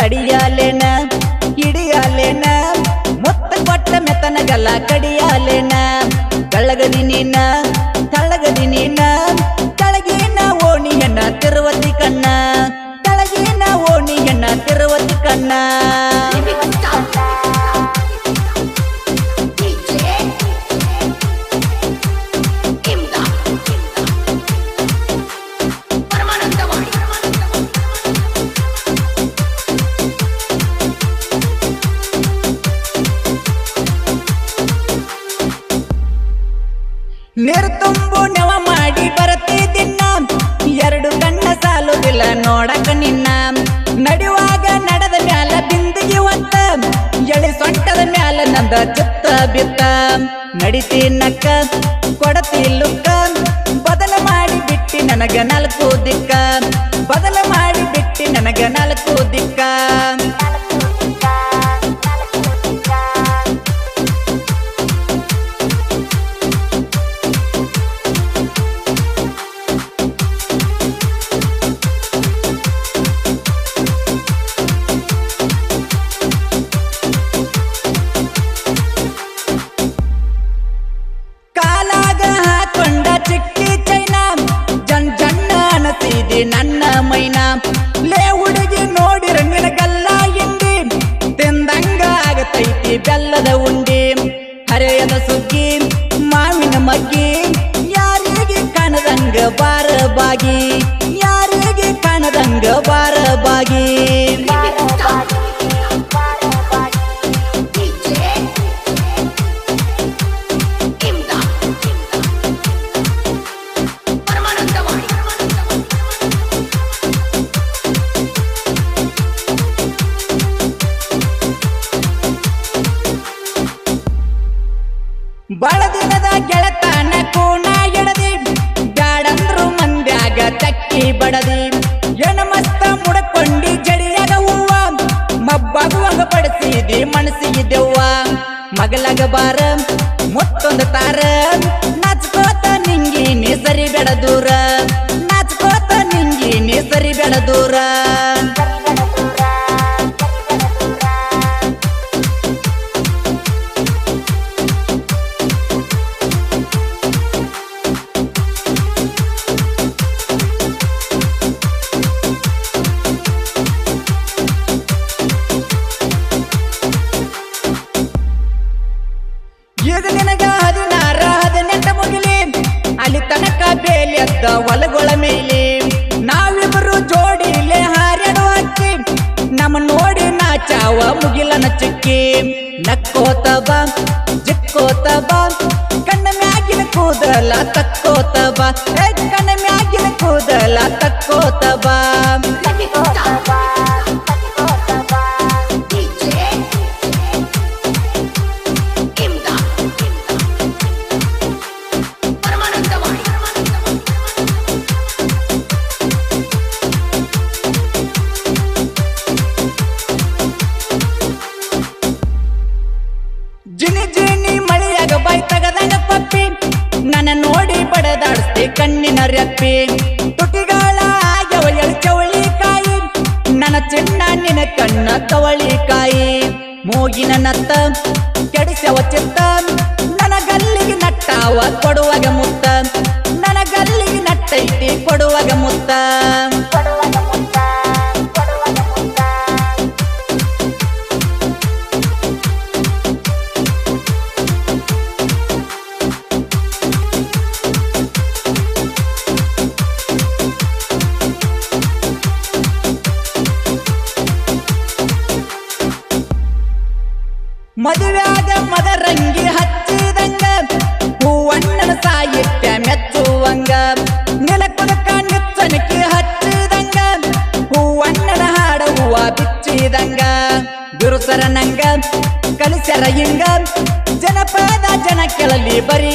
ತಡಿಯಾಲೇನ ಹಿಡಿಯಾಲೇನ ಮುತ್ತ ಕೊಟ್ಟ ಮೆತ್ತನಗಲ್ಲ ಕಡಿಯಾಲೇನ ಕಳ್ಳಗದಿ ನೀನ ನೀರು ತುಂಬು ನೆವ ಮಾಡಿ ಬರುತ್ತಿದ್ದಿನ್ನ ಎರಡು ಕಣ್ಣ ಸಾಲುದಿಲ್ಲ ನೋಡಕ ನಿನ್ನ. ನಡೆಯುವಾಗ ನಡೆದ ಮ್ಯಾಲ ಬಿಂದಿಗೆ ಒಂತ ಎಳೆ ಸೊಂಟದ ಮ್ಯಾಲ ನಂದ ಚಿತ್ತ ಬಿತ್ತ. ನಡಿತಿ ನಕ್ಕ, ಕೊಡತಿ ಲುಕ್ಕ. ಬದಲ ಮಾಡಿ ಬಿಟ್ಟಿ ನನಗ ನಾಲ್ಕು ದಿಕ್ಕ. ಬದಲ ಮಾಡಿ ಮೈನ ಲೇ ಹುಡುಗಿ ನೋಡಿರ ನಿನಗಲ್ಲ ಇಂಡಿ ತಿಂದಂಗ ಆಗತೈತಿ ಬೆಲ್ಲದ ಉಂಡಿ ಹರೆಯದ ಸುಗ್ಗಿ ಮಾವಿನ ಮಗ್ಗಿ ಯಾರಿಗೆ ಕಾಣದಂಗ ಬಾರ ಬಾಗಿ ಬಾಳ ದಿನದ ಗೆಳತನ ಕೋಣ ಎಳದಿ ಬ್ಯಾಡಂದ್ರು ಮಂದ್ಯಾಗ ತಕ್ಕಿ ಬಡದಿ. ಏನ ಮಸ್ತ ಮುಡಕೊಂಡಿ ಜಡಿಯಾಗ ಹೂವ. ಮಬ್ಬಾಗುವಂಗ ಪಡಿಸಿದಿ ಮನಸ್ಸಿಗೆ ಮಗಲಾಗ ಮಗಲಗ ಬಾರ, ಮತ್ತೊಂದು ತಾರ. ನಾಚ್ಕೋತ ನಿಂಗಿ ನೀ ಸರಿ ಬೆಡ ದೂರ. ಬೇಲೆದ್ದ ಹೊಲಗಳ ಮೇಲೆ. ನಾವಿಬ್ಬರು ಜೋಡಿಲೆ ಹಾರ್ಯಾಡು ಹಕ್ಕಿ. ನಮ್ಮ ನೋಡಿ ನಾಚಾವ ಮುಗಿಲನ ಚಿಕ್ಕಿ ನಕ್ಕೋತ ಬಾ ಜಿಕ್ಕೋತ ಬಾ. ಕಣ್ಣ ಮ್ಯಾಗಿನ ಕೂದಲ ತಕ್ಕೋತ ಬಾ. ಕಣ್ಣ ಮ್ಯಾಗಿನ ಕೂದಲ ತಕ್ಕೋತ ಬಾ. ರೆಪ್ಪಿ ತುಟಿಗಳ ಆಗ್ಯವ ಚವಳಿ ನನ್ನ ಚಿನ್ನ ನಿನ ಕಣ್ಣ ತವಳಿಕಾಯಿ ಮೂಗಿನ ನತ್ತ ಕೆಡಿಸವ ಚಿತ್ತ. ನನ್ನ ಗಲ್ಲಿಗೆ ನಟ್ಟಾವ ಕೊಡುವಾಗ ಮುತ್ತ. ನನ್ನ ಗಲ್ಲಿಗೆ ನಟ್ಟೈತಿ ಕೊಡುವಾಗ ಮುತ್ತ. ಮದುವೆಯಾಗ ಮದರಂಗಿ ಹಚ್ಚಿದಂಗ, ಹೂವಣ್ಣನ ಸಾಹಿತ್ಯ ಮೆಚ್ಚುವಂಗ ನೆಲಕೊಲಕ ಚನಕಿ ಹಚ್ಚಿದಂಗ, ಹೂವಣ್ಣನ ಹಾಡ ಹೂವ ಬಿಚ್ಚಿದಂಗ. ಬಿರುಸರ ನಂಗ ಕಲಿಸರ ಹಿಂಗ ಜನಪದ ಜನ ಕೆಳಲಿ ಬರೀ